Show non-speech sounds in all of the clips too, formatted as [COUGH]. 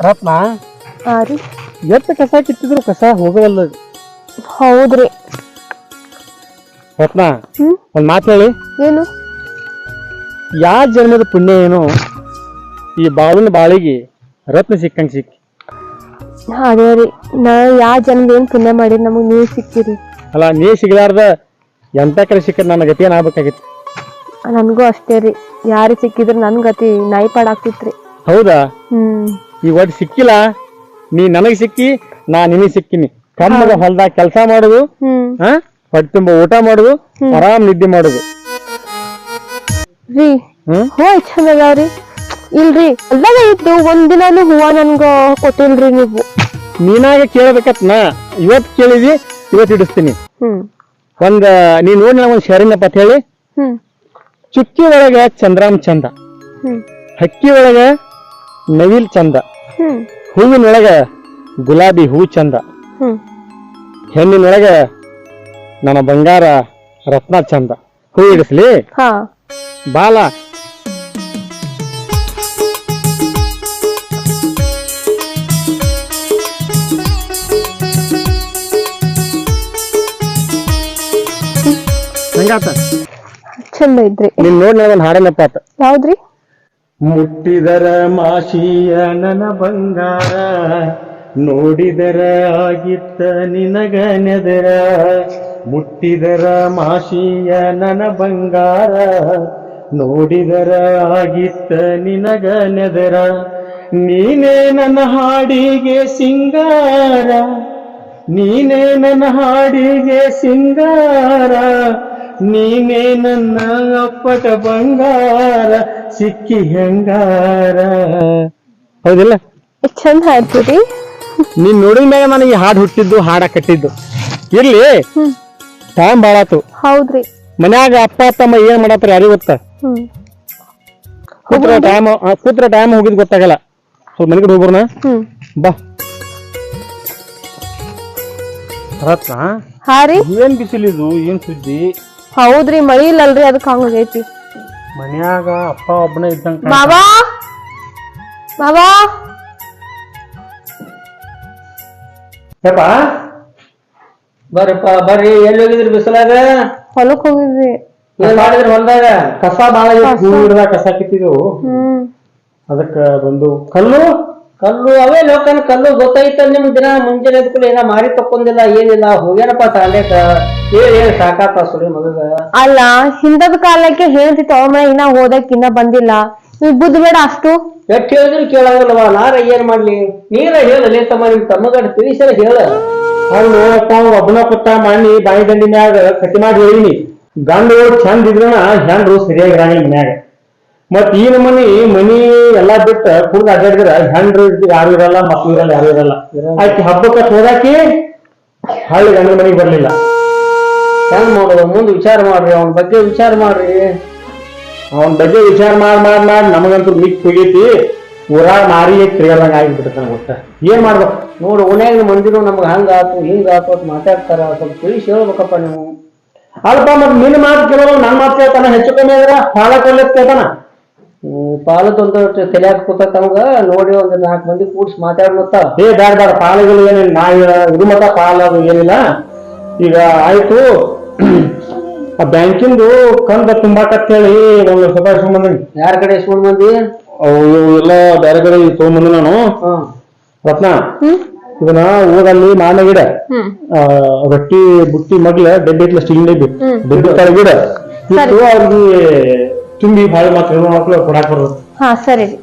ರತ್ನ? ಎತ್ತ ರೀ. ಎಷ್ಟು ಕಸ ಕಿತ್ತಿದ್ರು ಕಸ ಹೋಗವಲ್ಲ ಹೌದ್ರಿ. ರತ್ನ ಹ್ಮ್? ಒಂದ್ ಮಾತು ಹೇಳಿ. ಏನು? ಯಾ ಜನ್ಮದ ಪುಣ್ಯ ಏನು? ಈ ಬಾಳಿನ ಬಾಳಿಗೆ ರತ್ನ ಸಿಕ್ಕಂಗ್ ಸಿಕ್ಕಿ ಅದೇ ರೀ ನಾ ಯಾ ಜನ್ಮ ಏನ್ ಪುಣ್ಯ ಮಾಡಿ ನಮಗ್ ನೀವು ಸಿಕ್ಕಿರಿ. ಅಲ್ಲ ನೀ ಸಿಗಲಾರ್ದ ಎಂತ ಕಡೆ ಸಿಕ್ಕ ನನ್ನ ಗತಿ ಏನಾಗಬೇಕಾಗಿತ್ತು ನನಗೂ ಅಷ್ಟೇ ರೀ. ಯಾರು ಸಿಕ್ಕಿದ್ರೆ ನನ್ ಗತಿ ನಾಯಿ ಪಾಡಾಗ್ತಿತ್ರಿ ಹೌದಾ? ಹ್ಮ್. ಈ ಒಟ್ಟು ಸಿಕ್ಕಿಲ್ಲ. ನೀ ನನಗ್ ಸಿಕ್ಕಿ ನಾ ನಿನಗ್ ಸಿಕ್ಕಿನಿ. ಕಮ್ಮಗ ಹೊಲ್ದಾಗ ಕೆಲಸ ಮಾಡುದು ಹಾ ಹೊಟ್ಟೆ ತುಂಬ ಊಟ ಮಾಡುದು ಆರಾಮ್ ನಿದ್ದೆ ಮಾಡುದು. ರೀ ಹ್ಮ್? ಹೂವ ಎಷ್ಟ್ ಚಂದ ಅದಾವ್ರಿ ಇಲ್ರಿ ಅಲ್ದಾಗ ಇತ್ತು ಒಂದಿನಾನು ಹೂವ ನನ್ಗ ಕೊಟ್ಟಿಲ್ರಿ ನೀವು. ನೀನಾಗ ಕೇಳಬೇಕತ್ ನಾ. ಇವತ್ ಕೇಳಿದಿ ಇವತ್ ಇಡಿಸ್ತೀನಿ ಹ್ಮ್. ಒಂದ್ ನೀ ನೋಡಿ ಒಂದ್ ಅಂತ ಹೇಳಿ. ಹ್ಮ್. ಚುಕ್ಕಿ ಒಳಗ ಚಂದ್ರಾಮ್ ಚಂದ. ಹ್ಮ್. ಹಕ್ಕಿ ಒಳಗ ನವಿಲ್ ಚಂದ. ಹ್ಮ್. ಹೂವಿನೊಳಗ ಗುಲಾಬಿ ಹೂ ಚಂದ. ಹ್ಮ್. ಹೆಣ್ಣಿನೊಳಗ ನನ್ನ ಬಂಗಾರ ರತ್ನ ಚಂದ. ಹೂ ಇಡಿಸ್ಲಿ? ಹಾ. ಬಾಲ. ಹಂಗಾತ. ಚಂದ ಇದ್ರಿ. ನಿನ್ ನೋಡಿ ಒಂದು ಹಾಡನಪ್ಪ ಆತ. ಯಾವ್ದ್ರಿ? ಮುಟ್ಟಿದರ ಮಾಶಿಯ ನನ ಬಂಗಾರ, ನೋಡಿದರ ಆಗಿತ್ತ ನಿನಗ ನೆದರ. ಮುಟ್ಟಿದರ ಮಾಶಿಯ ನನ ಬಂಗಾರ, ನೋಡಿದರ ಆಗಿತ್ತ ನಿನಗ ನೆದರ. ನೀನೇ ನನ್ನ ಹಾಡಿಗೆ ಸಿಂಗಾರ, ನೀನೇ ನನ್ನ ಹಾಡಿಗೆ ಸಿಂಗಾರ. ನೀನೇ ನನ್ನ ಅಪ್ಪಟ ಬಂಗಾರ ಸಿಕ್ಕಿ ಹೆಂಗಾರ? ಹೌದಿಲ್ಲ? ಚಂದ ಹಾಡ್ತೀರಿ? ನೀನ್ ನೋಡಿದ ಮ್ಯಾಗ ನನಗೆ ಹಾಡ್ ಹುಟ್ಟಿದ್ದು ಹಾಡ ಕಟ್ಟಿದ್ದು. ಇರ್ಲಿ? ಟೈಮ್ ಭಾಳಾತು ಹೌದ್ರಿ. ಮನ್ಯಾಗ ಅಪ್ಪ ತಮ್ಮ ಏನ್ ಮಾಡತ್ತಾರ ಯಾರಿ ಗೊತ್ತ? ಕೂತ್ರ ಟೈಮ್ ಕೂತ್ರ ಟೈಮ್ ಹೋಗಿದ್ ಗೊತ್ತಾಗಲ್ಲ. ಸ್ವಲ್ಪ ಮನೆಗೆ ಹೋಗ್ಬರ್ನ ಬಾ. ರತ್ನ ಹಾ ರೀ. ಏನ್ ಬಿಸಿಲಿದು ಏನ್ ಸುದ್ದಿ? ಹೌದ್ರಿ ಮಳಿ ಇಲ್ಲಲ್ರಿ ಅದಕ್ಕೆ ಹಂಗಾಗೈತಿ ಮನ್ಯಾಗ ಅಪ್ಪ ಒಬ್ಬನೇ ಇದ್ದಂಗ ಬಾಬಾ! ಬಾಬಾ! ಬರ್ರಪ್ಪ ಬರ್ರಿ ಎಲ್ಲಿ ಹೋಗಿದ್ರಿ ಬಿಸಿಲಾಗ? ಹೊಲಕ್ ಹೋಗಿದ್ವಿ. ಏನ್ ಮಾಡಿದ್ರಿ ಹೊಲ್ದಾಗ? ಕಸ ಬಾಳ ಕಸ. ಕಿತ್ತಿದೆವು ಅದಕ್ಕ ಬಂದು ಕಲ್ಲು ಕಲ್ಲು ಅವೇ ಲೋಕನ ಕಲ್ಲು ಗೊತ್ತಾಯ್ತ ನಿಮ್ಗೆ ದಿನ ಮುಂಜಾನೆ ಎದ್ಕೂಲೆ ಏನ ಮಾರಿ ತಕ್ಕೊಂಡಿಲ್ಲ ಏನಿಲ್ಲ ಹೋಗ್ಯಾನಪ್ಪ ತಾಂಡೇಕ ಹೇಳಿ ಹೇಳಿ ಸಾಕಾತ ಸುಳಿ ಮಗಗ. ಅಲ್ಲ ಹಿಂದದ ಕಾಲಕ್ಕೆ ಹೇಳ್ತಿ ಅವನ ಇನ್ನ ಹೋದಕ್ ಇನ್ನ ಬಂದಿಲ್ಲ. ನೀವ್ ಬುದ್ಧ ಬೇಡ ಅಷ್ಟು. ಎಟ್ ಹೇಳಿದ್ರು ಕೇಳಂಗಿಲ್ಲವ ನಾರ ಏನ್ ಮಾಡ್ಲಿ? ನೀರ ಹೇಳಲೇ ತಮ್ಮ ನಿಮ್ ತಮ್ಮಗಡ ತಿಳಿಸಲ ಹೇಳ. ಅವ್ನು ಅವ್ನು ಒಬ್ಬನ ಕುತ್ತ ಮಣ್ಣಿ ಬಾಯಿ ದಂಡಿ ಮ್ಯಾಗ ಕಟ್ಟಿ ಮಾಡಿ ಹೇಳಿನಿ ಗಂಡು ಚಂದ ಇದ್ರನ ಹೆಂಡ್ರು ಸರಿಯಾಗಿ ಮನ್ಯಾಗ. ಮತ್ ಈ ನಮನಿ ಮನಿ ಎಲ್ಲಾ ಬಿಟ್ಟ ಕುಡ್ದು ಅಡ್ಡಾಡಿದ್ರ ಹೆಣ್ರು ಇರ್ತಿ- ಯಾರು ಇರಲ್ಲ ಮಕ್ಳು ಇರಲ್ಲ ಯಾರು ಇರಲ್ಲ. ಆಯ್ತು ಹಬ್ಬಕ್ಕ ಹೋದಾಕಿ ಹಳ್ಳಿ ಗಂಡ ಮನೆಗೆ ಬರ್ಲಿಲ್ಲ. ಹೆಂಗ್ ಮಾಡೋದು ಮುಂದ್ ವಿಚಾರ ಮಾಡ್ರಿ ಅವನ ಬಗ್ಗೆ ವಿಚಾರ ಮಾಡ್ರಿ. ಅವನ ಬಗ್ಗೆ ವಿಚಾರ ಮಾಡ್ ಮಾಡ್ ಮಾಡ್ ನಮಗಂತೂ ಮಿಕ್ ಹೋಗೈತಿ ಊರಾಗ ಮಾರಿ ತಿರ್ಗಾದಂಗ ಆಗಿಬಿಡ್ತಾನ ಗೊತ್ತ. ಏನ್ ಮಾಡ್ಬೇಕು? ನೋಡು ಓಣ್ಯಾಗ ಮಂದಿರು ನಮ್ಗೆ ಹಂಗ ಆತು ಹಿಂಗ ಆತು ಅಂತ ಮಾತಾಡ್ತಾರ. ಸ್ವಲ್ಪ ತಿಳಿಸಿ ಹೇಳ್ಬೇಕಪ್ಪ ನೀವು. ಅಲ್ಪ ಮತ್ ನಿನ್ನ ಮಾತು ಕೇಳೋದು ನನ್ನ ಮಾತು ಕೇಳ್ತಾನ? ಹೆಚ್ಚು ಕಮ್ಮಿ ಆದ್ರ ಸಾಲ ಕೊಡ್ಲಿಕ್ಕೆ ಕೇಳ್ತಾನ? ಪಾಲದೊಂದು ತಲೆಯಾಗ ಕೂತ ತಮಗ ನೋಡಿ ಒಂದ್ ನಾಲ್ಕು ಮಂದಿ ಕೂಡ್ಸಿ ಮಾತಾಡ್ಮತ್ತ ಏ ಬ್ಯಾಡ ಬ್ಯಾಡ ಪಾಲಗಳು ಏನಿಲ್ಲ ನಾ ಇದು ಮತ ಪಾಲ ಅದು ಏನಿಲ್ಲ. ಈಗ ಆಯ್ತು. ಆ ಬ್ಯಾಂಕಿಂದು ಕಂದ ತುಂಬಾಕತ್ ಹೇಳಿ ಒಂದು ಸ್ವಲ್ಪ ಸುಮ್ಮನೆ ಯಾರ ಕಡೆ ಇಸ್ಕೊಂಡ್ ಮಂದಿ? ಅವು ಇವು ಎಲ್ಲ ಬೇರೆ ಬೇರೆ ತೊಗೊಂಬಂದು ನಾನು. ಹ್ಮ್ ರತ್ನ ಇದನ್ನ ಊರಲ್ಲಿ ಮಾನ ಗಿಡ ಹ್ಮ್. ಆ, ರೊಟ್ಟಿ ಬುಟ್ಟಿ ಮಗ್ಲ ಡಬ್ಬಿ ಇಟ್ಲ ಸ್ಟೀಲ್ ಡಬ್ಬಿ ಹ್ಮ್. ಗಿಡ ಕೆಳಗಿಡ ಇತ್ತು ಅವ್ರಿಗೆ ತುಂಬಿ ಬಾಯಿ ಮಾತು ಹೇಳೋ ಮಕ್ಕಳು ಕೊಡಾಕ್ ಬರ್ತದೆ ಹಾ ಸರಿ ರೀ.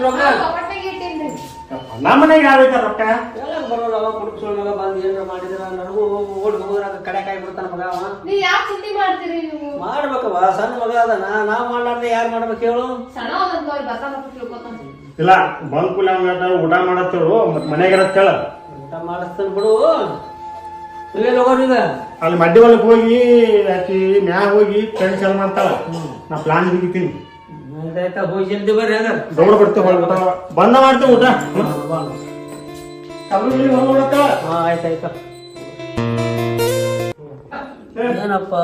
ರೊಕ್ಕ? ನಮ್ಮ ಮನೆಗೆ ಯಾರು ಐತಾರ ರೊಕ್ಕ? ಎಲ್ಲ ಬರೋಲ್ಲ ಅವ ಬಂದ್ ಏನ್ರ ಮಾಡಿದ್ರ ನನಗೂ ಓಡ್ ಹೋಗುದ್ರಾಗ ಕಡೆ ಕಾಯಿ ಬಿಡ್ತಾನ ಮಗ ಅವ. ನೀ ಯಾಕೆ ಚಿಂತೆ ಮಾಡ್ತೀರಿ ನೀವು? ಮಾಡ್ಬೇಕವ ಸಣ್ಣ ಮಗ ಅದನ ನಾವ್ ಮಾಡ್ಲಾರ್ದೆ ಯಾರು ಮಾಡ್ಬೇಕು ಹೇಳು? ಇಲ್ಲ ಬಂದ್ ಕೂಲ ಊಟ ಮಾಡತ್ತೇಳು ಮತ್ ಮನೆಗೆ ಇರತ್ತೇಳ ಊಟ ಮಾಡಿಸ್ತಾನ ಬಿಡು. ಅಲ್ಲಿ ಮಡ್ಡಿ ಹೊಲಕ್ ಹೋಗಿ ಆಕಿ ಮ್ಯಾಗ ಹೋಗಿ ಫ್ರೆಂಡ್ ಚಾಲ್ ಮಾಡ್ತಾಳ. ನಾ ಪ್ಲಾನ್ ಬಿಗಿತೀನಿ ಹೋಗಿ ಜಲ್ದಿ ಬರ್ರಿ ಹಂಗಾರ ದೌಡ ಬರ್ತೇವೆ ಊಟ. ಬಂದ. ಮಾಡ್ತೀವಿ ಊಟ ಆಯ್ತಾಯ್ತಾ ಏನಪ್ಪ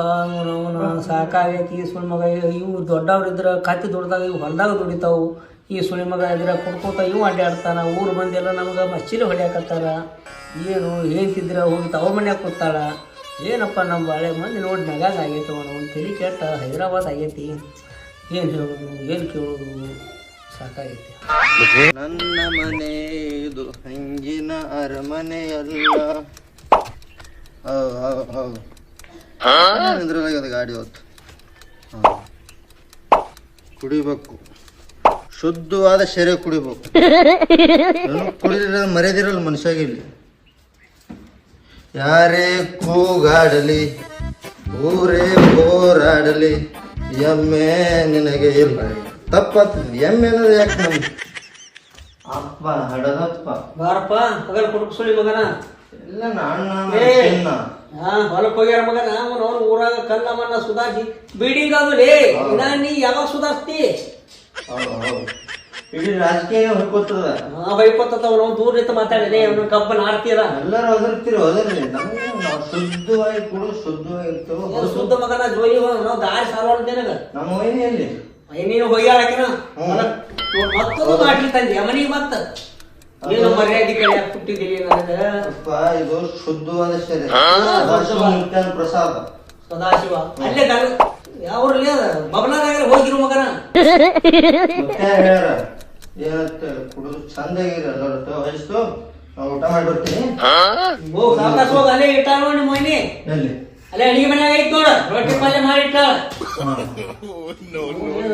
ಅವನು ಸಾಕಾಗೈತಿ. ಈ ಸುಳಿ ಮಗ ಇವು ದೊಡ್ಡವ್ರಿದ್ರೆ ಕತ್ತಿ ದುಡ್ದಾಗ ಇವು ಹೊಲ್ದಾಗ ದುಡಿತಾವು. ಈ ಸುಳಿ ಮಗ ಇದ್ರ ಕುಡ್ಕೋತ ಇವು ಅಡ್ಡಾಡ್ತಾನ. ಊರು ಬಂದೆಲ್ಲ ನಮ್ಗೆ ಮಚ್ಚಿಲಿ ಹೊಡ್ಯಾಕತ್ತಾರ. ಏನು ಹೇಗಿದ್ರೆ ಹೋಗಿ ತವ ಮನ್ಯಾಗ ಕೂತಾಳ? ಏನಪ್ಪ ನಮ್ಮ ಬಾಳೆ ಮಂದಿ ನೋಡಿ ನಗಾಗ ಆಗೈತೆ ಅವನು ಒಂದು ತಲೆ ಕೆಟ್ಟ ಹೈದರಾಬಾದ್ ಆಗೈತಿ. ಏನು ಹೇಳೋದು? ಏನು ಕೇಳೋದು? ಸಾಕಾಗೈತಿ. ನನ್ನ ಮನೆ ಇದು ಹಂಗಿನ ಅರಮನೆಯಲ್ಲ ಇದ್ರೊಳಗೆ ಗಾಡಿ ಹೊತ್ತು. ಹಾ. ಕುಡಿಬೇಕು. ಶುದ್ಧವಾದ ಶೆರೆ ಕುಡಿಬೇಕು. [LAUGHS] ಕುಡಿದಿರ ಮರ್ಯಾದಿರಲ್ಲ ಮನುಷ್ಯಾಗ ಇಲ್ಲಿ. ಯಾರೇ ಕೂಗಾಡಲಿ ಊರೇ ಹೋರಾಡಲಿ ಎಮ್ಮೆ ನಿನಗೆ ಇಲ್ಲ. ತಪ್ಪತ್ತ ಎಮ್ಮೆ ಅನ್ನೋದು ಯಾಕೆ ನಮ್ಗೆ ಅಪ್ಪ ಹಡದಪ್ಪ ಬಾರಪ್ಪ ಮಗನ ಕುಡುಕ್ ಸುಳಿ ಮಗನ. ಇಲ್ಲ ನಾನು ಏ. ಹಾ ಹೊಲಕ್ ಹೋಗ್ಯಾರ ಮಗನ ಅವನು ಅವ್ನು ಊರಾಗ ಕಲ್ಲ ಮಣ್ಣ ಸುಧಾರಿಸಿ ಬಿಲ್ಡಿಂಗ್ ಆಗಲಿ ಇನ್ನ ನೀ ಯಾವಾಗ ಸುಧಾರಿಸ್ತಿ? ಹೌದು ಹೌದು. ಇಡೀ ರಾಜಕೀಯ ಹಾ ದೂರ ನಿಂತು ಮಾತಾಡಿದೆ. ಅವನು ಎಲ್ಲರೂ ಒದರ್ತಿರೋ ಒದರ್ರಿ ನಮ್ಗೆ ನಾವು ಶುದ್ಧವಾಗಿ ಶುದ್ಧ ಮಗನ ಜೋಲಿ ನಾವು ದಾರಿ ಸಾಲ ನಮ್ಮ ನೀನು ಹೋಗ್ಯಾಳಕಿನ ಮತ್ತೊಂದು ಮಾಡ್ಲಿ ತಂದೆ. ಮನಿಗೆ ಮತ್ತ. ಏನು ಮರ್ಯಾದೆ ಕಡೆ ಹುಟ್ಟಿದ್ದೀರಿ ನನಗ ಅಪ್ಪ ಇದು ಶುದ್ಧವಾದ ಶರೀರ. ಮುಖ್ಯನ ಪ್ರಸಾದ. ಸದಾಶಿವ. ಅಲ್ಲೇ ಗಂಗ ಯಾವ್ರಲ್ಲಿ ಅದ? ಬಬಲಾದಾಗ ಹೋಗಿರು ಮಗನ. ಕುಡಿದು ಚಂದಾಗಿರಿ ವಯಸ್ಸು ನಾವು ಊಟ ಮಾಡಿ ಬರ್ತೀನಿ ಹೋಗ್ ಸಾವ್ಕಾಸ್ ಹೋಗ್ ಅಲ್ಲೇ ಇಟ್ಟ ನೋಡಿ ನಿಮ್ಮ ಮನೆ. ಎಲ್ಲಿ? ಅಲ್ಲೇ ಅಡಿಗೆ ಮನ್ಯಾಗ ಐತ್ ನೋಡ ರೊಟ್ಟಿ ಪಲ್ಯ ಮಾಡಿಟ್ಟ [LAUGHS] ಹಾ.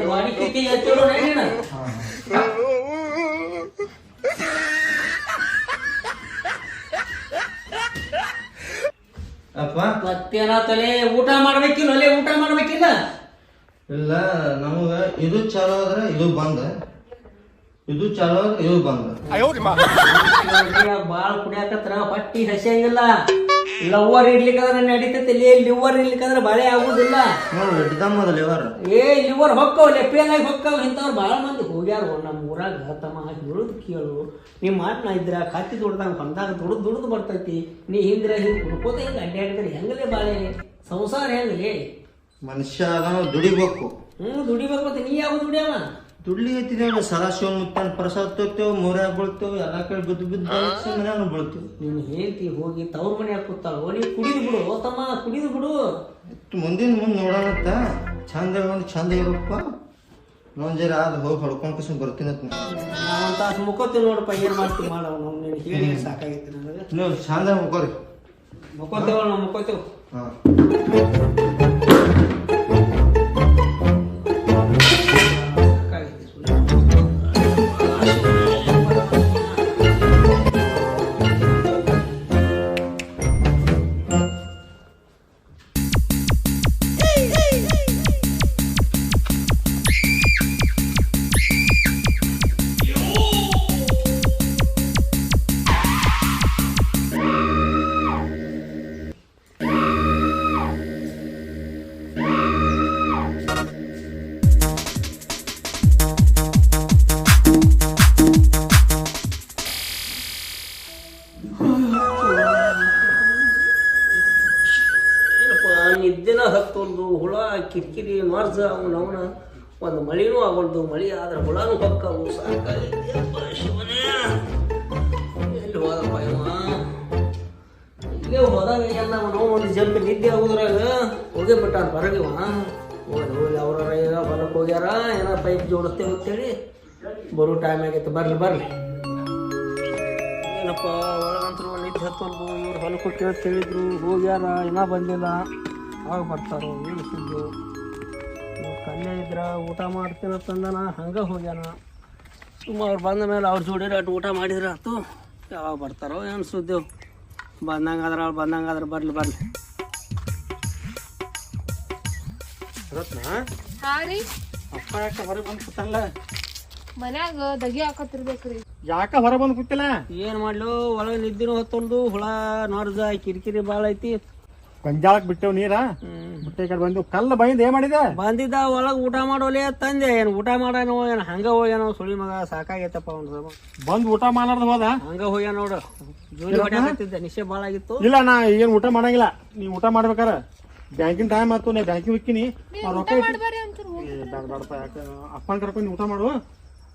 ಮಾಡಿ ಕಿತ್ತಿ ಎತ್ತಿಡು ನೀನ ಅಪ್ಪ? ತಲೆ ಊಟ ಮಾಡ್ಬೇಕಿಲ್ಲ ಅಲ್ಲೇ ಊಟ ಮಾಡ್ಬೇಕಿಲ್ಲ? ಇಲ್ಲ ನಮಗ ಇದು ಚಾಲೋ ಆದ್ರೆ ಇದು ಬಂದ. ಇದು ಚಾಲೋ ಆದ್ರೆ ಇದು ಬಂದ. ಬಾಳ ಕುಡಿಯಾಕತ್ರ ಪಟ್ಟಿ ಹಸಿಯಂಗಿಲ್ಲ. ಲವ್ವರ್ ಇರ್ಲಿಕ್ಕಂದ್ರ ನಡೀತೈತಿ ಲೇ ಲಿವರ್ ಇರ್ಲಿಕ್ಕಂದ್ರ ಬಾಳೆ ಆಗುದಿಲ್ಲ. ನೋಡು ಲಿವರ್ ಏ ಲಿವರ್ ಹೊಕ್ಕವ್ ಲೆಪ್ಪಿಯಂಗಾಗಿ ಹೊಕ್ಕವ್ ಇಂಥವ್ರು ಭಾಳ ಮಂದಿ ಹೋಗ್ಯಾರ. ನಮ್ಮ ಊರಾಗ ತಮ್ಮ ಹೇಳುದು ಕೇಳು ನಿಮ್ಮ ಮಾತ್ನ ಇದ್ರ ಕತ್ತಿ ದುಡ್ದಂಗ ಹೊಂದಾಗ ದುಡ್ದು ದುಡ್ದು ಬರ್ತೈತಿ. ನೀ ಹಿಂದ್ರೆ ಹಿಂಗೆ ಕುಡ್ಕೋತ ಹಿಂಗೆ ಅಡ್ಡಾಡಿದ್ರೆ ಹೆಂಗಲೇ ಬಾಳೆ? ಸಂಸಾರ ಹೆಂಗಲೇ? ಮನುಷ್ಯ ದುಡಿಬೇಕು. ಹ್ಞೂ ದುಡಿಬೇಕು ಮತ್ತೆ ನೀ ಯಾವ ದುಡಿಯವ? ದುಡ್ಲಿ ಐತಿದೇವ ಸದಾಶಿವ ಮುತ್ತಾನ ಪ್ರಸಾದ ತೋತೇವ್ ಮೂರ್ಯಾಗ ಬೀಳ್ತೇವೆ ಎಲ್ಲ ಕಡೆ ಬಿದ್ದು ಬಿದ್ದು ಮನ್ಯಾಗ ಬೀಳ್ತೇವೆ. ನೀನು ಹೇಳ್ತಿ ಹೋಗಿ ತವ್ರ ಮನೆ ಕೂತಾಳು. ನೀ ಕುಡಿದು ಬಿಡು ಓ ತಮ್ಮ ಕುಡಿದು ಬಿಡು. ಮುಂದಿನ ಮುಂದೆ ನೋಡೋಣತ್ತ ಚಂದ ಒಂದು ಚಂದ ಇರಪ್ಪ. ನೋಂಜರ ಅದು ಹೋಗಿ ಹೊಡ್ಕೊಂಡು ಕಸ ಬರ್ತೀನಿ ಅಂತ ನಾವಂತ ತಾಸು ಮುಕ್ಕೋತೀವಿ ನೋಡಪ್ಪ ಏನು ಮಾಡ್ತೀವಿ ಮಾಡವ ನಾವು ನೀನು ಹೇಳಿ ಸಾಕಾಗೈತಿ ನನಗೆ. ನೀವು ಚಂದ ಮುಕ್ಕೋತೇವ ನಾವು ಮುಕ್ಕೋತೇವೆ. ಹಾ. ಮಳಿ ಆದ್ರೆ ಹುಳನು ಹೊಕ್ಕವು ಸಾಕಾಗೈತಿಯಪ್ಪ ಶಿವನೇ. ಎಲ್ಲಿ ಹೋದಪ್ಪ ಇವ? ಇಲ್ಲೇ ಹೋದಾಗ ಎಲ್ಲ ಒಂದು ಜಂಪ್ ನಿದ್ದೆ ಆಗುದ್ರಾಗ ಹೋಗೇ ಬಿಟ್ಟ ಹೊರಗೆ ಹೋಗಿ ಹೋಗಿ ಅವ್ರ ಹೊಲಕ್ಕೆ ಹೋಗ್ಯಾರ, ಏನ ಪೈಪ್ ಜೋಡಿಸ್ತೇವೆ ಅಂತೇಳಿ ಬರೋ ಟೈಮ್ ಆಗೈತೆ, ಬರ್ಲಿ ಬರ್ಲಿ. ಏನಪ್ಪ ಒಳಗಂತರು ನಿದ್ದೆ ಹತ್ತೊಂದು ಇವ್ರು ಹೊಲಕ್ಕೆ ಕೇಳಿ ಹೋಗ್ಯಾರ, ಇನ್ನೂ ಬಂದಿಲ್ಲ. ಆಗ ಬರ್ತಾರೋ, ಏನು ಸುದ್ದಿ ಕನ್ಯಾ ಇದ್ರ ಊಟ ಮಾಡ್ತೀನಿ ತಂದನ ಹಂಗೆ ಹೋಗ್ಯಾನ. ಸುಮ್ಮ ಅವ್ರು ಬಂದ ಮೇಲೆ ಅವ್ರ ಜೋಡಿ ಅಟ್ ಊಟ ಮಾಡಿದ್ರೆ ಆತು. ಯಾವಾಗ ಬರ್ತಾರೋ ಏನು ಸುದ್ದಿ ಬಂದಂಗಾದ್ರೆ ಅವ್ರು ಬಂದಂಗಾದ್ರೆ ಬರ್ಲಿ ಬರ್ಲಿ. ರತ್ನ? ಅಪ್ಪ ಯಾಕ ಹೊರಗೆ ಬಂದು ಕೂತಲ್ಲ? ಮನ್ಯಾಗ ದಗಿ ಹಾಕತ್ತಿರ್ಬೇಕ್ರಿ. ಯಾಕ ಹೊರ ಬಂದು ಕೂತಿಲ್ಲ? ಏನು ಮಾಡ್ಲು ಒಳಗೆ ನಿದ್ದಿನೂ ಹೊತ್ತೊಂದು ಹುಳ ನೋಡ್ದ ಕಿರಿಕಿರಿ ಭಾಳ ಐತಿ. ಗೊಂಜಾಳಕ್ ಬಿಟ್ಟೆವ್ ನೀರ? ಬಿಟ್ಟೆ ಈ ಕಡೆ ಬಂದು ಕಲ್ಲು ಬೈಂದ್ ಏನ್ ಮಾಡಿದೆ? ಬಂದಿದ್ದ ಒಳಗೆ ಊಟ ಮಾಡೋಲಿ ತಂದೆ. ಏನು ಊಟ ಮಾಡೋ ಏನ್ ಹಂಗ ಹೋಗ್ಯಾನೋ ಸುಳಿ ಮಗ ಸಾಕಾಗೈತಪ್ಪ ಅವ್ನು ಬಂದ್ ಊಟ ಮಾಡಾರ್ದ ಹೋದ? ಹಂಗ ಹೋಗ್ಯಾನ ನೋಡು. ಜೋಲಿ ಹೊಡ್ಯಾಕತ್ತಿದ್ದೆ ನಿಶೆ ಭಾಳ ಆಗಿತ್ತು. ಇಲ್ಲ ನಾ ಏನ್ ಊಟ ಮಾಡಂಗಿಲ್ಲ. ನೀ ಊಟ ಮಾಡ್ಬೇಕಾರ? ಬ್ಯಾಂಕಿನ ಟೈಮ್ ಆಯ್ತು ನಾ ಬ್ಯಾಂಕಿಗೆ ಹೋಗ್ತೀನಿ. ಆ ರೊಕ್ಕ ಅಪ್ಪನ ಕರ್ಕೊಂಡು ಊಟ ಮಾಡು.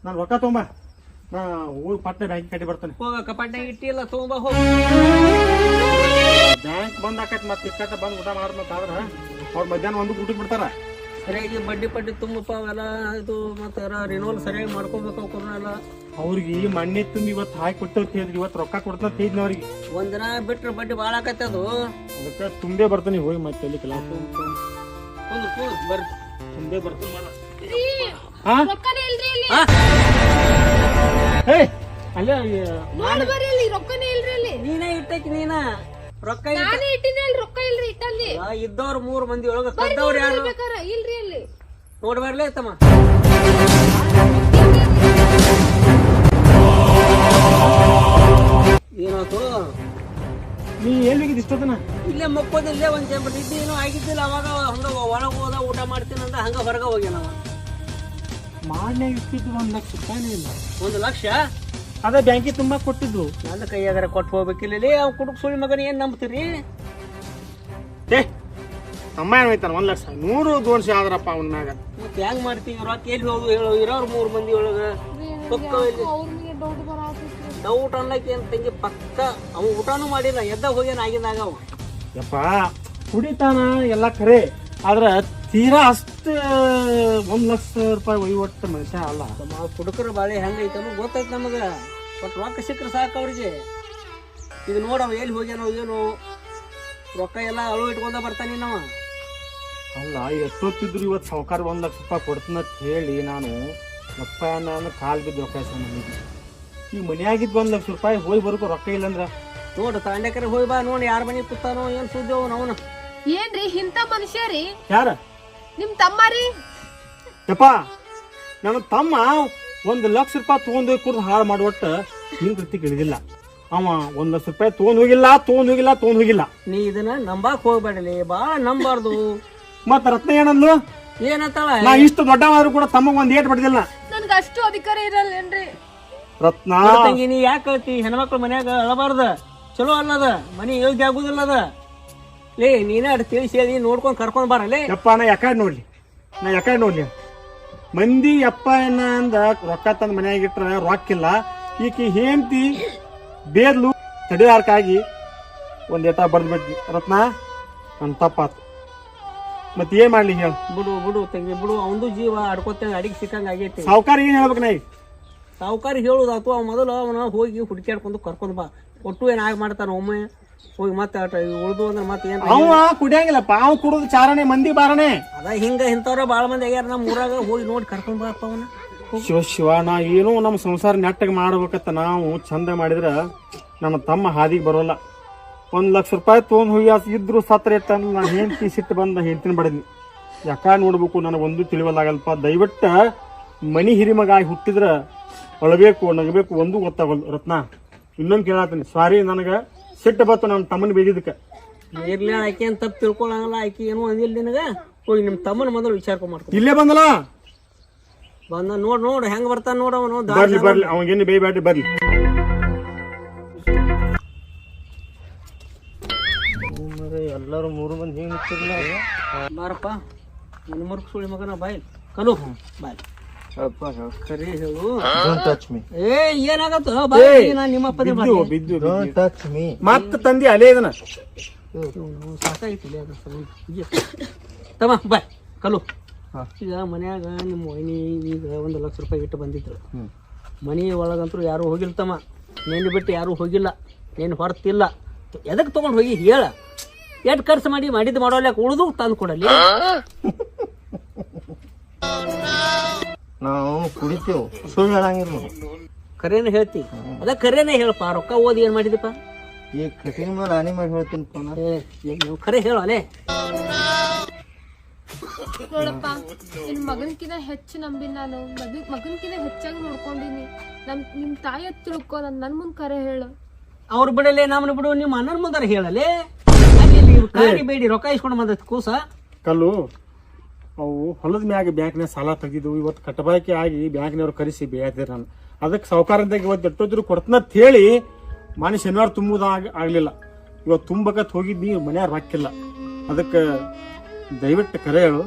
ನಾನು ರೊಕ್ಕ ತೊಗೊಂಬ. ನಾ ಹೋಗಿ ಪಟ್ಟೆ ಬ್ಯಾಂಕಿಗೆ ಕಟ್ಟಿ ಬರ್ತೇನೆ. ಹೋಗಕ್ಕ ಪಟ್ಟೆ ಇಟ್ಟಿಲ್ಲ ತಗೊಂಬ ಹೋಗ. ಬ್ಯಾಂಕ್ ಬಂದ್ ಆಕೈತಿ ಮತ್ತೆ ಇಕ್ಕಟ್ಟ ಬಂದ್ ಊಟ ಮಾಡ್ ಮತ್ತೆ ಆದ್ರ ಅವ್ರು ಮಧ್ಯಾಹ್ನ ಒಂದು ಊಟ ಬಿಡ್ತಾರ. ಸರಿಯಾಗಿ ಬಡ್ಡಿ ಪಡ್ಡಿ ತುಂಬಪ್ಪ ಅವೆಲ್ಲ ಇದು ಮತ್ತೆ ರಿನೋಲ್ ಸರಿಯಾಗಿ ಮಾಡ್ಕೋಬೇಕು ಅವ್ರನ್ನೆಲ್ಲ ಅವ್ರಿಗೆ ಮಣ್ಣೆ ತುಂಬಿ ಇವತ್ತು ಹಾಕಿ ಹೇಳಿದ್ರಿ ಇವತ್ತು ರೊಕ್ಕ ಕೊಡ್ತಾ ಹೇಳಿದ್ನಿ ಅವ್ರಿಗೆ. ಒಂದಿನ ದಿನ ಬಿಟ್ರೆ ಬಡ್ಡಿ ಭಾಳ ಆಕತ್ತೆ ಅದು. ಅದಕ್ಕೆ ತುಂಬೆ ಬರ್ತಾನೆ ಹೋಗಿ ಮತ್ತೆ ಅಲ್ಲಿ ಕೆಲಸ ಒಂದು ಬರ್ರಿ. ತುಂಬೇ ಬರ್ತಾನೆ ಮಾಡ ಹಾ? ರೊಕ್ಕನೇ ಇಲ್ರಿ ಇಲ್ಲಿ. ಅಲ್ಲೇ ಮಾಡ್ಬಾರಿ ಇಲ್ಲಿ ರೊಕ್ಕನೇ ಇಲ್ರಿ ಇಲ್ಲಿ. ನೀನೇ ಇಟ್ಟಕ್ಕೆ ನೀನ. ರೊಕ್ಕ ನಾನೇ ಇಟ್ಟಿನಿ ಅಲ್ಲಿ ರೊಕ್ಕ ಇಲ್ರಿ ಇಟ್ಟಲ್ಲಿ. ಇದ್ದವ್ರ ಮೂರ್ ಮಂದಿ ಒಳಗ ಕದ್ದವ್ರು ಯಾರು? ಬೇಕಾರ ಇಲ್ರಿ ಅಲ್ಲಿ. ನೋಡಿ ಬರ್ಲೇ ತಮ್ಮ ಏನಾಯ್ತು? ನೀ ಎಲ್ಲಿ ಹೋಗಿದ್ದು ಇಷ್ಟೊತ್ತನ ಇಲ್ಲೇ ಮಕ್ಕೋದಿಲ್ಲೇ ಒಂದ್ ಜಂಬ ನಿದ್ದೆ ಏನೂ ಆಗಿದ್ದಿಲ್ಲ ಅವಾಗ ಹಂಗ ಒಳಗ ಹೋದ ಊಟ ಮಾಡ್ತೀನಿ ಅಂತ ಹಂಗ ಹೊರಗ ಹೋಗ್ಯಾನವ ಮಾಡ್ನ್ಯಾಗ ಇಟ್ಟಿದ್ದು ಒಂದ್ ಲಕ್ಷ ರೂಪಾಯಿನೇ ಇಲ್ಲ. ಒಂದು ಲಕ್ಷ? ಅದೇ ಬ್ಯಾಂಕಿ ತುಂಬಾ ಕೊಟ್ಟಿದ್ರು. ನನ್ನ ಕೈಯಾಗರ ಕೊಟ್ಟು ಹೋಗ್ಬೇಕಿಲ್ಲ ಲೇ, ಅವ್ನ್ ಕುಡುಕ್ ಸುಳಿ ಮಗನ ಏನ್ ನಂಬ್ತೀರಿ? ಏ ಅಮ್ಮ ಏನ್ ಹೋಯ್ತಾರ ಒಂದ್ ಲಕ್ಷ. ನೂರು ದೋನ್ಸ ಆದ್ರಪ್ಪ ಅವನ್ನಾಗ ಮತ್ತೆ ಹೆಂಗ್ ಮಾಡ್ತೀವಿ ರೊಕ್ಕ ಎಲ್ಲಿ ಹೋಗು ಹೇಳು ಮೂರು ಮೂರ್ ಮಂದಿ ಒಳಗ? ಪಕ್ಕ ಡೌಟ್ ಅನ್ನಕ್ಕೆ ಏನ್ ತಂಗಿ ಪಕ್ಕ ಅವ ಊಟನೂ ಮಾಡಿಲ್ಲ ಎದ್ದ ಹೋಗ್ಯಾನ ಆಗಿದಾಗ ಅವ. ಯಪ್ಪ ಕುಡಿತಾನ ಎಲ್ಲ ಕರೆ ಆದ್ರ ತೀರಾ ಅಷ್ಟ ಒಂದ್ ಲಕ್ಷ ರೂಪಾಯಿ ವಹಿವಟ್ಟ ಮನುಷ್ಯ ಅಲ್ಲ. ನಮ್ಮ ಕುಡುಕರ ಬಾಳೆ ಹೆಂಗೈತೆ ಅನ್ನೋ ಗೊತ್ತೈತೆ ನಮಗ. ಬಟ್ ರೊಕ್ಕ ಸಿಕ್ಕರೆ ಸಾಕು ಅವ್ರಿಗೆ. ಈಗ ನೋಡವ ಎಲ್ಲಿ ಹೋಗ್ಯಾನೋ ಏನು. ರೊಕ್ಕ ಎಲ್ಲ ಅಳು ಇಟ್ಕೊಂಡ ಬರ್ತಾನೆ ನಾವ ಅಲ್ಲ ಎಷ್ಟೊತ್ತಿದ್ರು ಇವತ್ತು ಸಾವುಕಾರ ಒಂದು ಲಕ್ಷ ರೂಪಾಯಿ ಕೊಡ್ತೀನಂತ ಹೇಳಿ ನಾನು ರೊಕ್ಕ ನಾನು ಕಾಲ್ ಬಿದ್ದು ರೊಕ್ಕ ನನಗೆ ಈ ಮನೆಯಾಗಿದ್ದು ಒಂದು ಲಕ್ಷ ರೂಪಾಯಿ ಹೋಗಿ ಬರೋಕೆ ರೊಕ್ಕ ಇಲ್ಲಂದ್ರ ನೋಡು ತಾಂಡ್ಯಾಕರೆ ಹೋಗಿ ಬಾ ನೋಡಿ ಯಾರ ಮನೆ ಕೂತಾನೋ ಏನು ಸುದ್ದಿ ಅವನು ಅವನು. ಏನ್ರಿ ಇಂತ ಮನುಷ್ಯ ರೀ? ಯಾರ? ನಿಮ್ ತಮ್ಮ ರೀ? ಯಪ್ಪ ನನ್ನ ತಮ್ಮ ಒಂದ್ ಲಕ್ಷ ರೂಪಾಯಿ ತಗೊಂಡ್ ಕುಡ್ದು ಹಾಳು ಮಾಡುವಟ್ಟ ನಿನ್ ಕೃತಿ ಇಳಿದಿಲ್ಲ ಅವ ಒಂದ್ ಲಕ್ಷ ರೂಪಾಯಿ ತಗೊಂಡ್ ಹೋಗಿಲ್ಲ ತಗೊಂಡ್ ಹೋಗಿಲ್ಲ ತಗೊಂಡ್ ಹೋಗಿಲ್ಲ. ನೀ ಇದನ್ನ ನಂಬಾಕ್ ಹೋಗ್ಬೇಡಲಿ ಬಾಳ ನಂಬಾರ್ದು. ಮತ್ತ ರತ್ನ ಏನಂದ್ಲು? ಏನಂತಾಳ? ನಾ ಇಷ್ಟು ದೊಡ್ಡವಾದ್ರು ಕೂಡ ತಮ್ಮಗ್ ಒಂದ್ ಏಟ್ ಬಿಡದಿಲ್ಲ. ನನ್ಗೆ ಅಷ್ಟು ಅಧಿಕಾರ ಇರಲ್ಲೇನ್ರಿ? ರತ್ನ. ತಂಗಿ ನೀ ಯಾಕೆ ಹೆಣ್ಮಕ್ಳು ಮನ್ಯಾಗ ಅಳಬಾರ್ದ. ಚಲೋ ಅಲ್ಲದ ಮನಿ ಯೋಗ್ಯ ಆಗುದಿಲ್ಲದ. ಅದ ಲೇ ನೀನೇ ಅಡ್ ತಿಳಿಸಿ ಹೇಳಿ ನೋಡ್ಕೊಂಡು ಕರ್ಕೊಂಡು ಬರಲೇ ಯಪ್ಪ ನಾ ಯಾಕಡೆ ನೋಡ್ಲಿ. ನಾ ಯಾಕಡೆ ನೋಡ್ಲಿ. ಮಂದಿ ಯಪ್ಪ ಏನ ಅಂದ ರೊಕ್ಕ ತಂದು ಮನ್ಯಾಗ ಇಟ್ರ ರೊಕ್ಕಿಲ್ಲ. ಈಕಿ ಹೇಂತಿ ಬೇರ್ಲು ತಡಿಯಾರ್ಕಾಗಿ ಒಂದ್ ಏಟ ಬರ್ದ್ಬಿಟ್ನಿ. ರತ್ನ ನನ್ನ ತಪ್ಪಾತು. ಮತ್ತೆ ಏನ್ ಮಾಡ್ಲಿ ಹೇಳ? ಬಿಡು ಬಿಡು ತಂಗಿ ಬಿಡು. ಅವಂದು ಜೀವ ಅಡ್ಕೋತಂಗ ಅಡಿಗೆ ಸಿಕ್ಕಂಗೆ ಆಗೈತಿ. ಸಾವುಕಾರ ಏನ್ ಹೇಳ್ಬೇಕು ನಾ ಸಾವುಕಾರ ಹೇಳುದಾತು ಅವ ಮೊದಲು ಅವನ ಹೋಗಿ ಹುಡುಕ್ಯಾಡ್ಕೊಂಡು ಕರ್ಕೊಂಡ್ ಬಾ. ಒಟ್ಟು ಏನ್ ಆಗ ಮಾಡ್ತಾನ ಒಮ್ಮೆ? ಹೋಗಿ ಮತ್ತೆ ಆಟ ಉಳ್ದು ಅಂದ್ರೆ ಮತ್ತೆ ಏನ್ ಅವ ಕುಡಿಯಂಗಿಲ್ಲಪ್ಪ ಅವ್ ಕುಡುದು ಚಾರಣೆ ಮಂದಿ ಬಾರಣೆ. ಅದ ಹಿಂಗ ಇಂಥವ್ರ ಬಾಳ ಮಂದಿ ಆಗ್ಯಾರ ನಮ್ಮ ಊರಾಗ ಹೋಗಿ ನೋಡಿ ಕರ್ಕೊಂಡ್ ಬಾಪ್ಪ ಅವನ. ಶಿವ ಶಿವ ನಾ ಏನೋ ನಮ್ಮ ಸಂಸಾರ ನೆಟ್ಟಗೆ ಮಾಡ್ಬೇಕತ್ತ ನಾವು ಚಂದ ಮಾಡಿದ್ರ ನನ್ನ ತಮ್ಮ ಹಾದಿಗೆ ಬರೋಲ್ಲ. ಒಂದ್ ಲಕ್ಷ ರೂಪಾಯಿ ತೊಗೊಂಡ್ ಹೋಗಿ ಇದ್ರು ಸತ್ರ ಇಟ್ಟ ನಾ ಹೆಂಡತಿ ಸಿಟ್ಟು ಬಂದ ಹೆಂಡತಿನ ಬಡದ್ನಿ. ಯಾಕ ನೋಡ್ಬೇಕು ನನಗೆ ಒಂದು ತಿಳಿವಲ್ಲಾಗಲ್ಪ. ದಯವಿಟ್ಟ ಮನಿ ಹಿರಿಮಗ ಆಗಿ ಹುಟ್ಟಿದ್ರ ಅಳಬೇಕು ನಗಬೇಕು ಒಂದು ಗೊತ್ತಾಗಲ್ಲ ರತ್ನ. ಇನ್ನೊಂದು ಕೇಳತ್ತೀನಿ ಸಾರಿ ನನಗ. ಸಿಟ್ಟು ಬತ್ತು ನಮ್ಮ ತಮ್ಮನ ಬೇದಿದ್ದಕ್ಕೆ ಇರ್ಲಿ ಆಕಿ ಅಂತ ತಪ್ಪು ತಿಳ್ಕೊಳಂಗಲ್ಲ ಆಕಿ ಏನು ಅಂದಿಲ್ಲ ನಿನಗ? ಹೋಗಿ ನಿಮ್ ತಮ್ಮನ ಮೊದಲು ವಿಚಾರ ಮಾಡ್ಕೊ. ಇಲ್ಲೇ ಬಂದಲ್ಲ ಬಂದ ನೋಡ್ ನೋಡ್ ಹೆಂಗ್ ಬರ್ತಾನ ನೋಡ್ ಅವನು ಬರ್ಲಿ ಬರ್ಲಿ ಅವಂಗೇನು ಬೇಯ್ಬೇಡ್ರಿ ಬರ್ಲಿ. ಎಲ್ಲರೂ ಮೂರು ಮಂದಿ ಹೆಂಗ್ ಬಾರಪ್ಪ ನನ್ನ ಮುರುಕ್ ಸುಳಿ ಮಗನ ಬಾಯ್. ಕಲು ಬಾಯ್. ಖರೀ ಹೇಳು. ಡೋಂಟ್ ಟಚ್ ಮೀ ಏ ಏನಾಗತ್ತ? ಬಾಯ್ ನಾ ನಿಮ್ಮಪ್ಪ ಬಿದ್ದು ಬಿದ್ದು ಡೋಂಟ್ ಟಚ್ ಮೀ ಮತ್ತೆ ತಂದಿ ಅಲೇ ಇದನ್ನ. ಸಾಕಾಯ್ತು ಅದು ತಮ್ಮ ಬಾಯ್ ಕಲು ಈಗ ಮನ್ಯಾಗ ನಿಮ್ಮ ವೈನಿ ಈಗ ಒಂದು ಲಕ್ಷ ರೂಪಾಯಿ ಇಟ್ಟು ಬಂದಿದ್ರು. ಮನಿ ಒಳಗಂತೂ ಯಾರು ಹೋಗಿಲ್ಲ ತಮ್ಮ. ನೆನ್ನೆ ಬಿಟ್ಟು ಯಾರು ಹೋಗಿಲ್ಲ. ನೀನು ಹೊರತಿಲ್ಲ. ಎದಕ್ಕೆ ತಗೊಂಡು ಹೋಗಿ ಹೇಳ? ಎಷ್ಟು ಖರ್ಚು ಮಾಡಿ ಮಾಡಿದ್ದು ಮಾಡೋಲ್ಯಾಕ ಉಳಿದು ತಂದು ಕೊಡಲಿ? [LAUGHS] ನಾವು ಕುಡಿತೇವು. ಸುಳ್ಳು ಹೇಳಂಗಿಲ್ಲ. ನಾವು. ಖರೇನ ಹೇಳ್ತಿ ಅದ ಖರೇನೆ ಹೇಳಪ್ಪ ರೊಕ್ಕ ಓದಿ ಏನ್ ಮಾಡಿದಪ್ಪ ಈ ಕಟಿಂಗ್ ಮೇಲೆ ನಾನೇ ಮಾಡಿ ಹೇಳ್ತೀನಿ ಪೋನ ನೀವು ಖರೆ ಹೇಳು ಅಲೇ. ನೋಡಪ್ಪ ನಿನ್ ಮಗನ್ಕಿನ ಹೆಚ್ಚು ನಂಬಿ ನಾನು. ಮಗನ್ ಮಗನ್ಕಿನ ಹೆಚ್ಚಾಗಿ ನೋಡ್ಕೊಂಡಿನಿ. ನಮ್ ನಿಮ್ ತಾಯಿ ಹತ್ ತಿಳ್ಕೊ ನನ್ ನನ್ ಮುಂದ್ ಕರೆ ಹೇಳು. ಅವ್ರ ಬಿಡಲೆ ನಮ್ಮನ್ನ ಬಿಡು ನಿಮ್ಮ ಅಣ್ಣನ ಮುಂದಾರ ಹೇಳಲೆ. ಅಲ್ಲಿ ಇಲ್ಲಿ ಕಾಡಿ ಬೇಡಿ ರೊಕ್ಕ ಇಸ್ಕೊಂಡು ಬಂದೈತಿ ಕೂಸ. ಕಲ್ಲು ಅವು ಹೊಲದ ಮ್ಯಾಗ ಬ್ಯಾಂಕ್ನಾಗ ಸಾಲ ತೆಗೆದಿದ್ದವು ಇವತ್ತು ಕಟ್ಟಬಾಕಿ ಆಗಿ ಬ್ಯಾಂಕ್ನವ್ರು ಕರೆಸಿ ಬೇಯ್ತಿರ ನಾನು. ಅದಕ್ಕೆ ಸಾವುಕಾರದಾಗ ಇವತ್ತು ಎಟ್ಟೋದ್ರು ಕೊಡ್ತನಂತ ಹೇಳಿ ಮನೆ ಶನಿವಾರ ತುಂಬುದ ಆಗಲಿಲ್ಲ. ಇವತ್ತು ತುಂಬಕತ್ ನೀವು ಮನ್ಯಾಗ ರೊಕ್ಕಿಲ್ಲ. ಅದಕ್ಕೆ ದಯವಿಟ್ಟು ಕರೆ ಹೇಳು.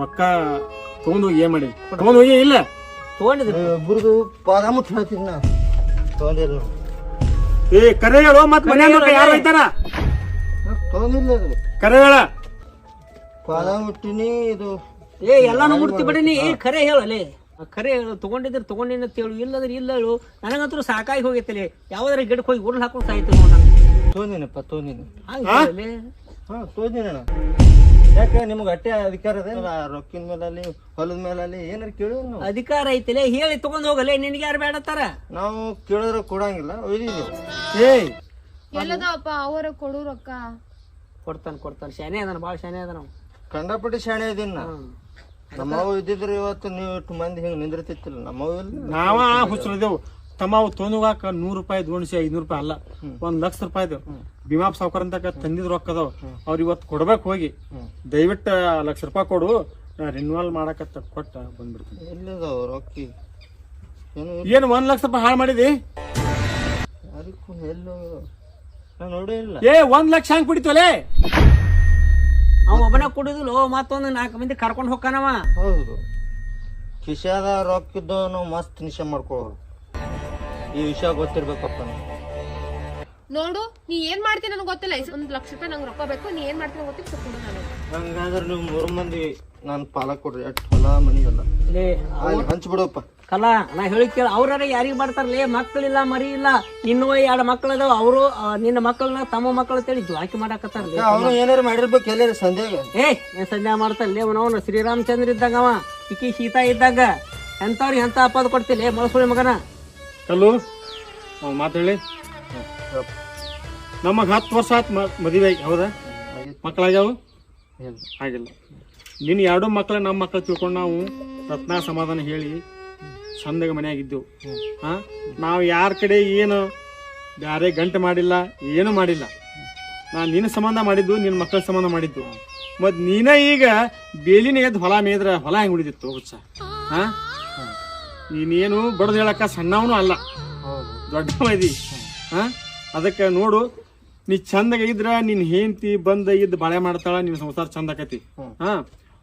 ರೊಕ್ಕ ತೊಗೊಂಡು ಹೋಗಿ ಏನು ಮಾಡಿ? ತಗೊಂಡು ಹೋಗಿ ಇಲ್ಲ? ತೊಗೊಂಡಿದ್ರು. ಪಾದ ಮುಟ್ಟು ಹೇಳ್ತೀನಿ ನಾ. ತೊಗೊಂಡಿಲ್ಲ ಏ ಕರೆ ಹೇಳು ಮತ್ತೆ ಮನ್ಯಾಗ ಯಾರು ಹೋಯ್ತಾರ ತೊಗೊಂಡಿಲ್ಲ ಕರೆ ಹೇಳ. ಪಾದ ಮುಟ್ಟಿನಿ ಇದು ಏ ಎಲ್ಲಾನು ಮುಡ್ತಿ ಬಿಡಿನಿ ಖರೆ ಹೇಳಲೆ ಖರೆ ಹೇಳು ತಗೊಂಡಿದ್ರೆ ತಗೊಂಡಿನ ಅಂತ ಹೇಳು. ಇಲ್ಲದ್ರೆ ಇಲ್ಲ ಹೇಳು. ನನಗಂತೂ ಸಾಕಾಗಿ ಹೋಗೈತಲೆ ಯಾವ್ದಾರ ಗಿಡಕ್ಕೆ ಹೋಗಿ ಉರುಳು ಹಾಕೊಂಡು ಸಾಯ್ತು ನೋಡ ತೊಗೊಂಡಿನಪ್ಪ ತೊಗೊಂಡಿನಿ ಹಂಗೆ ಹಾ ತೊಗೊಂಡಿನ ಯಾಕೆ ನಿಮ್ಗೆ ಅಟ್ಟೆ ಅಧಿಕಾರ ಇದೆ? ರೊಕ್ಕಿನ ಮೇಲಲ್ಲಿ ಹೊಲದ ಮೇಲಲ್ಲಿ ಏನಾರ ಕೇಳಿ ಅಧಿಕಾರ ಐತಿಲೆ ಹೇಳಿ ತಗೊಂಡ್ ಹೋಗಲೆ ನಿನಗೆ ಯಾರು ಬೇಡತ್ತಾರ ನಾವು ಕೇಳಿದ್ರೆ ಕೊಡಂಗಿಲ್ಲ. ಒಯ್ದಿದ್ದೀವಿ ಏಯ್! ಎಲ್ಲದಪ್ಪ ಅವರ ಕೊಡು ರೊಕ್ಕ. ಕೊಡ್ತಾನೆ ಕೊಡ್ತಾನೆ. ಶಾನೆ ಅದಾನ ಭಾಳ ಶಾನೆ ಅದ ನಾವು ಕಂಡಪಟ್ಟಿ ಶಾಣೆ ಇದನ್ನ ನಾ. ಇದ್ದಿದ್ರು ಇದ್ದಿದ್ರೆ ಇವತ್ತು ನೀವು ಇಷ್ಟು ಮಂದಿ ಹಿಂಗೆ ನಿಂದಿರ್ತಿತ್ತಿಲ್ಲ. ನಮ್ಮವ್ ಇಲ್ಲ. ನಾವ ಹುಚ್ಚರದೇವು ತಮ್ಮ ಅವು ತೊಗೊಂಡೋಗಾಕ ನೂರು ರೂಪಾಯಿ ದೋಣಿಸಿ ಐದ್ನೂರು ರೂಪಾಯಿ ಅಲ್ಲ. ಒಂದ್ ಲಕ್ಷ ರೂಪಾಯಿ ಭೀಮಾಪ್ ಸಾವ್ಕಾರ ಅಂತ ತಂದಿದ್ ರೊಕ್ಕ ಅದಾವ. ಅವ್ರ ಇವತ್ತು ಕೊಡ್ಬೇಕು ಹೋಗಿ. ದಯವಿಟ್ಟು ಲಕ್ಷ ರೂಪಾಯಿ ಕೊಡು. ರಿನ್ಯೂವಲ್ ಮಾಡಕತ್ತ ಕೊಟ್ಟ ಬಂದ್ಬಿಡ್ತೀನಿ. ಎಲ್ಲಿದಾವ ರೊಕ್ಕಿ? ಏನು ಏನ್ ಒಂದ್ ಲಕ್ಷ ರೂಪಾಯಿ ಹಾಳು ಮಾಡಿದಿ? ನೋಡಿ ಎಲ್ಲೋ ನಾ ನೋಡೇ ಇಲ್ಲ. ಏ ಒಂದ್ ಲಕ್ಷ ಹಂಗ್ ಕುಡಿತೋಲೆ? ಅವ ಒಬ್ಬನ ಕುಡಿದಿಲ್ಲ ಮತ್ತೊಂದು ನಾಲ್ಕು ಮಂದಿ ಕರ್ಕೊಂಡು ಹೋಗ್ಕಾನವ ಹೌದು. ಕಿಶಾದ ರೊಕ್ಕಿದ್ದು ನಾವು ಮಸ್ತ್ ನಿಶೆ ಮಾಡ್ಕೊಳ್ಳೋರು ಈ ವಿಷಯ ಗೊತ್ತಿರ್ಬೇಕಪ್ಪ ನೋಡು ನೀ ಏನ್ ಮಾಡ್ತೀನಿ ನನಗೆ ಗೊತ್ತಿಲ್ಲ. ಒಂದ್ ಲಕ್ಷ ರೂಪಾಯಿ ನಂಗೆ ರೊಕ್ಕ ಬೇಕು ನೀ ಏನ್ ಮಾಡ್ತೀನಿ ಗೊತ್ತಿಲ್ಲ. ಸ್ವಲ್ಪ ಕೊಡು ಹಂಗಾದ್ರೆ ನೀವು ಮೂರು ಮಂದಿ ನಾನು ಪಾಲ ಕೊಡ್ರಿ. ಅಟ್ ಹೊಲ ಮನಿ ಅಲ್ಲಿ ಹಂಚ್ಬಿಡಪ್ಪ ಕಲಾ ನಾ ಹೇಳಿ ಕೇಳ ಯಾರಿಗೆ ಮಾಡ್ತಾರಲ್ಲ? ಏ ಮಕ್ಕಳಿಲ್ಲ ಮರಿ ಇಲ್ಲ. ಇನ್ನೂ ಎರಡು ಮಕ್ಕಳು ಅದಾವ ಅವರು ನಿನ್ನ ಮಕ್ಕಳನ್ನ ತಮ್ಮ ಮಕ್ಕಳು ಅಂತೇಳಿ ಜ್ವಾಕಿ ಮಾಡಾಕತ್ತಾರ ಅವನು ಏನಾರು ಮಾಡಿರ್ಬೇಕು ಎಲ್ಲಾರು ಸಂದೇಹ ಏ ಏನ್ ಸಂಧ್ಯಾ ಮಾಡ್ತಾರಲ್ಲ ಅವನು ಶ್ರೀರಾಮಚಂದ್ರ ಇದ್ದಾಗ ಅವ ಇಕ್ಕಿ ಸೀತಾ ಇದ್ದಾಗ. ಎಂತವ್ರಿಗೆ ಎಂತ ಅಪದ ಕೊಡ್ತಿಲ್ಲ ಮಳಸುಳಿ ಮಗನ. ಕಲ್ಲು ಮಾತಾಡಿ ಮಾತ್ ಹೇಳಿ. ನಮಗ್ ಹತ್ತು ವರ್ಷ ಆತ್ ಮದುವೆ ಆಗಿ ಹೌದಾ? ಮಕ್ಕಳಾಗ್ಯಾವು. ಆಗಿಲ್ಲ. ನಿನ್ನ ಎರಡು ಮಕ್ಕಳ ನಮ್ಮ ಮಕ್ಕಳು ತಿಳ್ಕೊಂಡು ನಾವು ರತ್ನ ಸಮಾಧಾನ ಹೇಳಿ ಚಂದಾಗ ಮನೆಯಾಗಿದ್ದು ಹಾ ನಾವು ಯಾರ ಕಡೆ ಏನು ಬ್ಯಾರೆ ಗಂಟೆ ಮಾಡಿಲ್ಲ ಏನು ಮಾಡಿಲ್ಲ. ನಾನು ನಿನ್ನ ಸಂಬಂಧ ಮಾಡಿದ್ದು ನಿನ್ನ ಮಕ್ಕಳ ಸಂಬಂಧ ಮಾಡಿದ್ದು. ಮತ್ತು ನೀನ ಈಗ ಬೇಲಿನ ಎದ್ದು ಹೊಲ ಮೇದ್ರ ಹೊಲ ಹೆಂಗ್ ಉಳಿದಿತ್ತು ಹುಚ್ಚ? ಹಾ ನೀನೇನು ಬಡದು ಹೇಳಕ್ಕ ಸಣ್ಣವನು ಅಲ್ಲ. ದೊಡ್ಡ ದೊಡ್ಡವ ಇದಿ ಹಾ ಅದಕ್ಕೆ ನೋಡು ನೀ ಚಂದಾಗ ಇದ್ರ ನಿನ್ನ ಹೆಂಡತಿ ಬಂದ ಇದ್ದು ಬಾಳೆ ಮಾಡ್ತಾಳ ನಿನ್ ಸಂಸಾರ ಚಂದ ಆಕತಿ. ಹಾ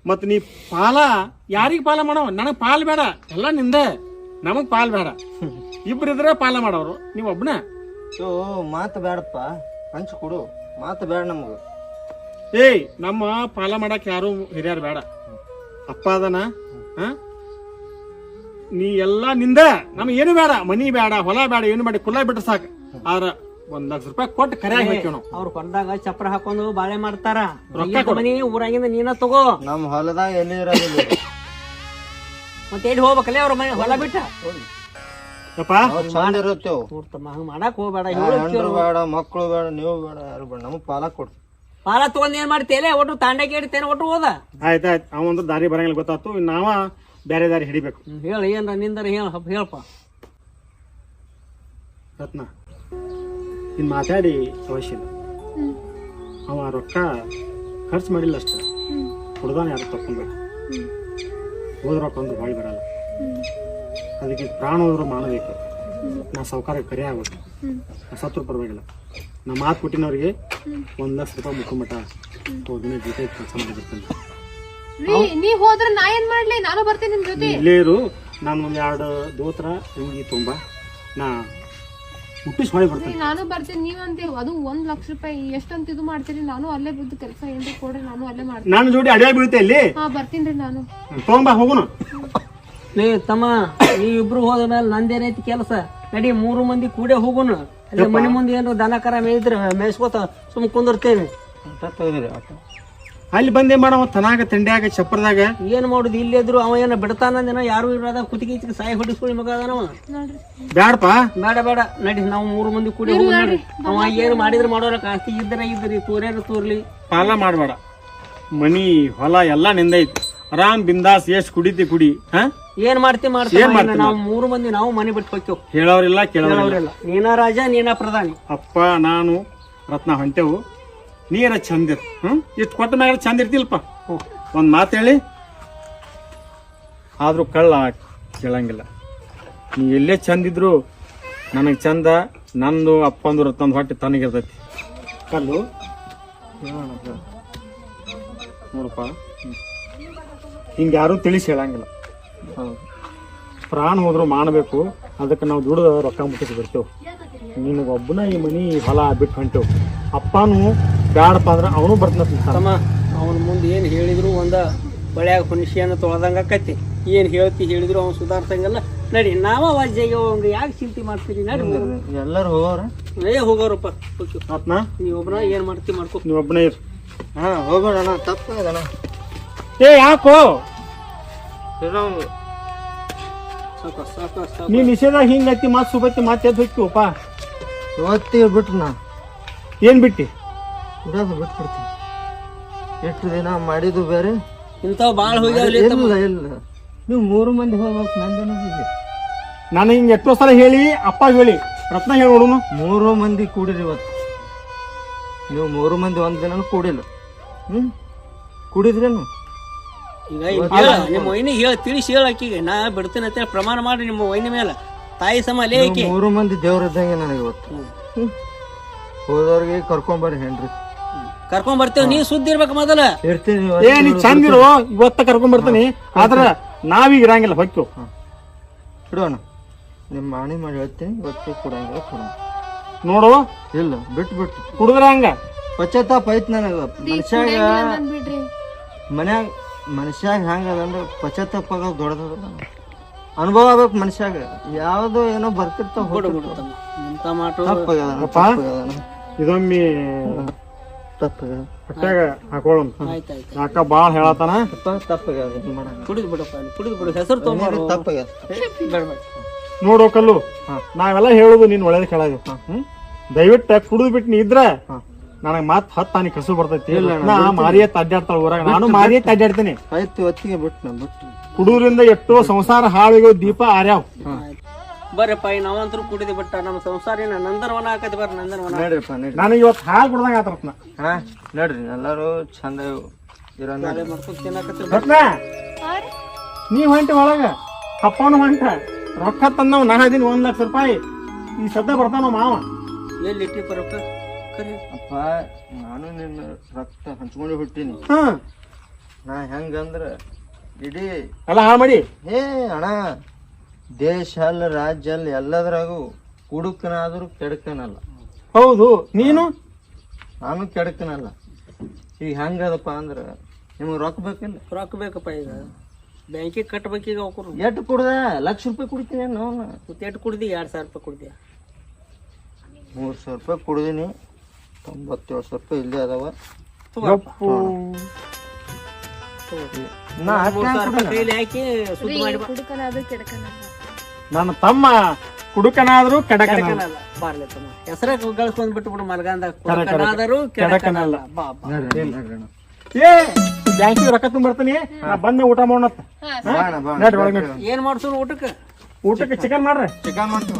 ಮತ್ ನೀ ಪಾಲ ಯಾರಿಗ ಪಾಲ ಮಾಡವ? ನನಗೆ ಪಾಲ್ ಬೇಡ. ಎಲ್ಲ ನಿಂದೆ. ನಮಗೆ ಪಾಲ್ ಬೇಡ. ಇಬ್ಬರಿದ್ರೆ ಪಾಲ ಮಾಡೋರು. ನೀವು ಒಬ್ಬನೇ ಸೊ ಮಾತು ಬೇಡಪ್ಪ ಹಂಚು ಕೊಡು. ಮಾತು ಬೇಡ ನಮಗೆ. ಏಯ್ ನಮ್ಮ ಪಾಲ ಮಾಡಕ್ ಯಾರು ಹಿರಿಯರು ಬೇಡ. ಅಪ್ಪ ಅದನ? ನೀ ಎಲ್ಲ ನಿಂದ. ನಮ್ಗೆ ಏನು ಬೇಡ. ಮನಿ ಬೇಡ ಹೊಲ ಬೇಡ ಏನು ಬೇಡ. ಕುಲ್ಲ ಬಿಟ್ರೆ ಸಾಕು. ಆದ್ರ ಒಂದ್ ಲಕ್ಷ ರೂಪಾಯಿ ಕೊಟ್ಟು ಕರೆ ನಾವು. ಕೊಂಡಾಗ ಹೊಲದಾಗ ಚಪ್ರ ಹಾಕೊಂಡು ಬಾಳೆ ಮಾಡ್ತಾರ. ರೊಕ್ಕ ಮನಿ ಊರಾಗಿಂದ ನೀನ ತಗೋ. ನಮ್ ಹೊಲದಾಗ ಎಲ್ಲಿ ಇರೋದಿಲ್ಲ. ಮತ್ತೆ ಎಲ್ಲಿ ಹೋಗ್ಬೇಕಲ್ಲ ಅವ್ರ ಮನೆ? ಹೊಲ ಬಿಟ್ಟ. ಯಪ್ಪ. ನಾವು ಚಂದ ಇರುತ್ತೇವು. ನೋಡ್ತಮ್ಮ ಹಂಗ ಮಾಡಕ್ ಹೋಗ್ಬೇಡ ಹೆಂಡ್ರು ಬೇಡ ಮಕ್ಕಳು ಬೇಡ ನೀವು ಬೇಡ ಯಾರು ಬೇಡ ನಮಗ್ ಪಾಲ ಕೊಡ್ತು ಪಾಲ ತಗೊಂಡ್ ಏನ್ ಮಾಡ್ತೇಲೆ ಒಟ್ಟು ತಾಂಡಕ್ಕೆ ಇಡ್ತೇನೆ ಒಟ್ಟು ಹೋದ. ಆಯ್ತಾಯ್ತು ಒಂದ್ ದಾರಿ ಬರಂಗಿಲ್ಲ ಗೊತ್ತಾತು. ನಾವ ಬೇರೆ ದಾರಿ ಹಿಡಿಬೇಕು. ಹೇಳ ಏನ್ರ ನಿಂದರ ಹೇಳ ಹೇಳಪ್ಪ ರತ್ನ. ಇನ್ ಮಾತಾಡಿ ಅವಶ್ಯ ಇಲ್ಲ. ಅವ ರೊಕ್ಕ ಖರ್ಚು ಮಾಡಿಲ್ಲ ಅಷ್ಟ. ಹುಡ್ದಾನ ಯಾರು ತಕೊಂಡ್ಬೇಡ ಹೋದ ರೊಕ್ಕ ಒಂದು ಬಾಳಿ ಬರಲ್ಲ. ಅದಕ್ಕೆ ಪ್ರಾಣ ಹೋದ್ರು ಮಾಡಬೇಕು ನಾ ಸಾವುಕಾರ ಕರೆ ಆಗ್ಬೇಕು. ನಾ ಸತ್ರು ಪರವಾಗಿಲ್ಲ. ನಾ ಮಾತು ಕೊಟ್ಟಿನವ್ರಿಗೆ ಒಂದ್ ಲಕ್ಷ ರೂಪಾಯಿ ಮುಖಮಟ ಹೋದಿನ ಜೊತೆ ಕೆಲಸ ಮಾಡಿರ್ತೇನೆ ನೀ ಹೋದ್ರೆ ನಾ ಏನ್ ಮಾಡ್ಲಿ? ನಾನು ಬರ್ತೀನಿ ನಿಮ್ ಜೊತೆ. ಇಲ್ಲೇ ಇರು. ನಾನು ಒಂದ್ ಎರಡು ದೋತ್ರ ಹಿಂಗಿ ತುಂಬ. ನಾ ಮುಟ್ಟಿಸಿ ಹೊಳಿ ಬರ್ತೀನಿ ನಾನು ಬರ್ತೀನಿ ನೀವ್ ಅದು ಒಂದ್ ಲಕ್ಷ ರೂಪಾಯಿ ಎಷ್ಟಂತ ಇದು ಮಾಡ್ತೀರಿ? ನಾನು ಅಲ್ಲೇ ಬಿದ್ದು ಕೆಲಸ ಏನ್ರಿ ಕೊಡ್ರಿ ನಾನು ಅಲ್ಲೇ ಮಾಡ್ತೀನಿ. ನಾನು ಜೋಡಿ ಅಡಿಯಾಗಿ ಬೀಳ್ತೆ ಇಲ್ಲಿ ಹಾ ಬರ್ತೀನಿ ನಾನು. ತಗೊಂಬಾ ಹೋಗೋಣ. ಏ ತಮ್ಮ ನೀವ್ ಇಬ್ರು ಹೋದ ಮೇಲೆ ನಂದೇನೈತಿ ಕೆಲಸ? ನಡಿ ಮೂರು ಮಂದಿ ಕೂಡೆ ಹೋಗೋಣ. ಅಲ್ಲಿ ಮನೆ ಮುಂದೆ ಏನಾರ ದನ ಕರ ಮೇಯ್ದ್ರ ಮೇಯ್ಸ್ಕೋತ ಸುಮ್ ಕುಂದಿರ್ತೇವೆ. ಅಂತ ತೆಗ್ದಿರಿ ಆಟ ಅಲ್ಲಿ ಬಂದೇ ಮಾಡವ ತನಾಗ ತಂಡ್ಯಾಗ ಚಪ್ಪರದಾಗ. ಏನ್ ಮಾಡುದು? ಇಲ್ಲಿದ್ರು ಅವ ಏನ ಬಿಡ್ತಾನಂದಿನ ಯಾರು ಇರೋದ? ಕುತ್ತಿಗೆ ಇಚ್ಚಿಗೆ ಸಾಯಿ ಹೊಡಿಸ್ಕೊಳ್ಳಿ ಮಗ ಅದಾನವ. ನೋಡ್ರಿ ಬ್ಯಾಡಪ್ಪ. ಬೇಡ ಬೇಡ. ನಡಿ ನಾವು ಮೂರು ಮಂದಿ ಕೂಡಿ ಹೋಗಿ ನಡಿ. ಅವ ಏನ್ ಮಾಡಿದ್ರ ಮಾಡೋರ ಆಸ್ತಿ ಇದ್ರ ಇದ್ರಿ ತೋರ್ಯಾರ ತೋರ್ಲಿ. ಪಾಲ ಮಾಡಬೇಡ. ಮನಿ ಹೊಲ ಎಲ್ಲ ನಿಂದೈತಿ ಆರಾಮ್ ಬಿಂದಾಸ್ ಎಷ್ಟ್ ಕುಡಿತಿ ಕುಡಿ ಹಾ? ಏನ್ ಮಾಡ್ತಿ ಏನ್ ಮಾಡ್ತಿ ನಾವು ಮೂರು ಮಂದಿ ನಾವು ಮನೆ ಬಿಟ್ಟು ಹೋಗ್ತೇವ್. ಹೇಳೋರಿಲ್ಲ ಕೇಳೋರಿಲ್ಲ. ನೀನಾ ನೀನ ರಾಜ ನೀನ ಪ್ರಧಾನಿ. ಅಪ್ಪ ನಾನು ರತ್ನ ಹೊಂಟೆವು. ನೀರ ಚಂದಿರ್ ಹ್ಮ್? ಇಷ್ಟು ಕೊಟ್ಟ ಮ್ಯಾಗ ಚಂದ ಹ್ಮ್. ಒಂದ್ ಮಾತು ಹೇಳಿ. ಆದ್ರೂ ಕಳ್ಳ ಕೇಳಂಗಿಲ್ಲ. ನೀ ಎಲ್ಲೇ ಚಂದಿದ್ರು ನನಗೆ ಚಂದ, ನಂದು ಅಪ್ಪಂದ್ರ ತಂದು ಹೊಟ್ಟೆ ತನಗಿರ್ತೈತಿ. ಕಲ್ಲು? ನೋಡಪ್ಪ. ಹಿಂಗೆ ಯಾರು ತಿಳಿಸಿ ಹೇಳಂಗಿಲ್ಲ. ಪ್ರಾಣ ಹೋದ್ರು ಮಾಡಬೇಕು ಅದಕ್ಕೆ ನಾವು ದುಡ್ದು ರೊಕ್ಕ ಮುಟ್ಟಿಸಿ ಬರ್ತೇವೆ ನಿನಗೊಬ್ಬನ ಈ ಮನಿ ಹೊಲ ಬಿಟ್ಟು ಹೊಂಟೇವು. ಅಪ್ಪನು ಬ್ಯಾಡಪ್ಪ ಅಂದ್ರೆ ಅವನು ಬರ್ತಾನ ತಮ್ಮ ಅವನ ಮುಂದೆ ಏನು ಹೇಳಿದ್ರು ಒಂದ ಬಳ್ಯಾಗ ಹುಣಸಿಯನ್ನು ತೊಳೆದಂಗ ಕತ್ತಿ ಏನು ಹೇಳ್ತಿ ಹೇಳಿದ್ರು ಅವ್ನು ಸುಧಾರ್ಸಂಗಲ್ಲ ನಡಿ. ನಾವ ವಾಜ್ಯಾಗ ಅವ್ನು ಯಾಕೆ ಚಿಂತೆ ಮಾಡ್ತೀರಿ? ನಡಿ. ಎಲ್ಲರೂ ಹೋಗೋರ ಏ ಹೋಗೋರಪ್ಪ. ಹೋಗ್ತೀವಿ. ಆತ್ನ ನೀವು ಒಬ್ಬನ ಏನು ಮಾಡ್ತಿ ಮಾಡ್ಕೋ. ನೀವು ಒಬ್ಬನೇ ಇರು. ಹಾ ಹೋಗೋಣ ಅಣ್ಣ ತಪ್ಪಾಗದಣ್ಣ ಏ ಯಾಕೋ? ನೀ ನಿಷೇಧ ಹಿಂಗೈತಿ ಮಾತು ಸುಬತ್ತಿ ಮಾತು ಎದ್ದು ಹೋಗ್ತೀವಪ್ಪ. ಇವತ್ತಿಗೆ ಬಿಟ್ರು ನಾ. ಏನ್ ಬಿಟ್ಟಿ? ಕುಡಿಯೋದು ಬಿಟ್ಬಿಡ್ತೀನಿ. ಎಷ್ಟು ದಿನ ಮಾಡಿದ್ದು ಬೇರೆ? ಇಂಥವು ಭಾಳ ಹೋಗ್ಯಾವಲ್ಲಿ ಇಲ್ಲ ಇಲ್ಲ. ನೀವು ಮೂರು ಮಂದಿ ಹೋಗ್ಬೇಕು ನಂದೇನೋ ಇದೆ. ನಾನು ಹಿಂಗೆ ಎಷ್ಟೋ ಸಲ ಹೇಳಿ ಅಪ್ಪ ಹೇಳಿ. ರತ್ನ ಹೇಳಿ ನೋಡುನು. ಮೂರು ಮಂದಿ ಕೂಡಿರಿ ಇವತ್ತು. ನೀವು ಮೂರು ಮಂದಿ ಒಂದ್ ದಿನ ಕೂಡಿಲ್ಲ. ಹ್ಮ್? ಕುಡಿದ್ರೇನು? ಈಗ ಈಗ ಹೇಳ ನಿಮ್ಮ ವೈನಿ ಹೇಳ ತಿಳಿಸಿ ಹೇಳ ಆಕಿಗೆ. ನಾ ಬಿಡ್ತೇನೆ ಅಂತೇಳಿ ಪ್ರಮಾಣ ಮಾಡಿ ನಿಮ್ಮ ವೈನ ಮೇಲೆ. ತಾಯಿ ಸಮ ಲೇ ಆಕಿ. ಮೂರು ಮಂದಿ ದೇವ್ರ ಇದ್ದಂಗೆ ನನಗೆ ಇವತ್ತು. ಹ್ಮ್. ಹೋದವ್ರಿಗೆ ಕರ್ಕೊಂಬರ್ರಿ ಹೆಂಡ್ರಿ. ಕರ್ಕೊಂಡ್ ಬರ್ತೇವೆ ನೀ ಸುದ್ದಿ ಇರ್ಬೇಕು ಮೊದಲ. ಇರ್ತೀನಿ ಏ ನೀ ಚಂದ ಇರೋ ಇವತ್ತ ಕರ್ಕೊಂಡ್ ಬರ್ತೀನಿ. ಆದ್ರ ನಾವೀಗ ಇರಂಗಿಲ್ಲ ಹೊಕ್ಕು ಇಡೋಣ. ನಿಮ್ಮ ಮಾಣಿ ಮಾಡಿ ಹೇಳ್ತೀನಿ ಇವತ್ತು ಕೊಡಂಗಿಲ್ಲ ಕೊಡ ನೋಡು. ಇಲ್ಲ ಬಿಟ್ಟು ಬಿಟ್ಟು ಕುಡಿದ್ರ ಹಂಗ? ಪಶ್ಚಾತ್ತಾಪ ಐತ್ ನನಗ. ಮನುಷ್ಯಾಗ ಮನ್ಯಾಗ ಮನುಷ್ಯಾಗ ಹೆಂಗದಂದ್ರೆ ಪಶ್ಚಾತ್ತಾಪ ಆಗೋದು ದೊಡ್ಡದ ಅನುಭವ ಆಗ್ಬೇಕು ಮನುಷ್ಯಾಗ. ಯಾವ್ದು ಏನೋ ಬರ್ತಿರ್ತಾವ? ತಪ್ಪಾಗ್ಯದಣ್ಣ ಇದೊಮ್ಮೆ ತಪ್ಪಾಗ್ಯದ ಹೊಟ್ಯಾಗ ಹಾಕೊಳ್ಳೋಣ ಆಯ್ತು ಆಯ್ತು. ಯಾಕ ಬಾಳ ಹೇಳತಾನ ತಪ್ಪ ತಪ್ಪಾಗ್ಯದ ಇದು ಮಾಡಂಗ ಕುಡಿದು ಬಿಡಪ್ಪ ಕುಡಿದು ಬಿಡು. ಹೆಸರು ನೋಡು ಕಲ್ಲು. ನಾವೆಲ್ಲ ಹೇಳುದು ನೀನ್ ಒಳ್ಳೇದ್ ಕೇಳಾಗ. ಹ್ಮ್? ದಯವಿಟ್ಟು ಕುಡಿದು ಬಿಟ್ಟು ನೀ ಇದ್ರೆ ನನಗ್ ಮತ್ ಹತ್ತು ತಾನಿ ಕಸು ಬರ್ತೈತಿ. ನಾ ಮಾರಿಯ ಅಡ್ಡಾಡ್ತಾಳ ಊರಾಗ. ನಾನು ಮಾರಿಯ ತಡ್ಡಾಡ್ತೀನಿ ಆಯ್ತು ಬಿಟ್ಟು ಬಿಟ್ಟು. ಕುಡುದ್ರಿಂದ ಎಷ್ಟೋ ಸಂಸಾರ ಹಾಳಿಗೋ ದೀಪ ಆರ್ಯಾವ್. ಬರ್ರಪ್ಪ ಈ ನಾವಂತರೂ ಕುಡಿದು ಬಿಟ್ಟ ನಮ್ಮ ಸಂಸಾರಿನ ನಂದನವನ ಹಾಕತಿ ಬರ್ರಿ ನಂದನವನ ನೋಡ್ರಿಪ್ಪ ನಡ್ರಿ. ನನಗೆ ಇವತ್ತು ಹಾಲು ಕುಡ್ದಂಗ ಆತರತ್ನ ಹಾ ನೋಡ್ರಿ ಎಲ್ಲರೂ ಚಂದ ಇರೋ ಮಾಡ್ಕೊಂಡು ರತ್ನ! ನೀ ಹೊಂಟಿ ಒಳಗ ಅಪ್ಪನು ಹೊಂಟ ರೊಕ್ಕ ತಂದವ್ ನಾ ದಿನ ಒಂದ್ ಲಕ್ಷ ರೂಪಾಯಿ. ಈ ಸದ್ದ ಬರ್ತಾನ ಮಾವ. ಎಲ್ಲಿ ಇಟ್ಟಿ ರೊಕ್ಕ? ಕರಿ. ಅಪ್ಪ ನಾನು ನಿನ್ನ ರಕ್ತ ಹಂಚ್ಕೊಂಡು ಹುಟ್ಟಿನಿ. ಹಾ. ನಾ ಹೆಂಗಂದ್ರ ಇಡೀ ಅಲ್ಲ ಹಾಳು ಮಾಡಿ. ಏ ಅಣ್ಣ ದೇಶ ಅಲ್ಲ ರಾಜ್ಯ ಅಲ್ಲ ಎಲ್ಲದ್ರಾಗೂ ಕುಡುಕನಾದರೂ ಕೆಡಕನಲ್ಲ. ಹೌದು ನೀನು? ನಾನು ಕೆಡಕನಲ್ಲ. ಈಗ ಹೆಂಗದಪ್ಪ ಅಂದ್ರ ನಿಮ್ಗೆ ರೊಕ್ಕ ಬೇಕಿಲ್ಲ? ರೊಕ್ಕ ಬೇಕಪ್ಪ ಈಗ. ಬ್ಯಾಂಕಿಗೆ ಕಟ್ಬೇಕೀಗ ಅವ್ರು ಎಟ್ಟು ಕುಡ್ದ? ಲಕ್ಷ ರೂಪಾಯಿ ಕುಡಿತೀನಿ ನಾನು ಎಟ್ಟು ಕುಡ್ದಿ? ಎರಡ್ ಸಾವಿರ ರೂಪಾಯಿ ಕುಡ್ದಿ. ಮೂರು ಸಾವಿರ ರೂಪಾಯಿ ಕುಡ್ದೀನಿ. ತೊಂಬತ್ತೇಳು ಸಾವಿರ ರೂಪಾಯಿ ಇಲ್ಲೇ ಅದಾವ. ಹಾಕಿ ನಾ ಕೈಲಿ ಹಾಕಿ ಸುದ್ದಿ ಮಾಡಿ ನನ್ನ ತಮ್ಮ ಕುಡುಕನಾದ್ರೂ ಕಡಕನಲ್ಲ. ಕೆಡಕನಲ್ಲ. ಬಾರ್ಲೆ ತಮ್ಮ. ಹೆಸರ ಗಳಿಸ್ಕೊಂಡ್ ಬಿಟ್ಟು ಬಿಡು ಮಲ್ಗಂದ ಕರೆ, ಕರೆ. ಕೆಡಕನಾದರೂ ಕೆಡಕನಲ್ಲ. ಬಾ ಬಾ. ಏ ಬ್ಯಾಂಕಿಗೆ ರೊಕ್ಕ ತುಂಬ ಬರ್ತೀನಿ ನಾ ಬಂದೆ ಊಟ ಒಳಗ್ ನಡ್ರಿ. ಏನ್ ಮಾಡ್ಸೋಣ ಊಟಕ್ಕೆ? ಊಟಕ್ಕೆ ಚಿಕನ್ ಮಾಡ್ರಿ. ಚಿಕನ್ ಮಾಡ್ತೀವಿ.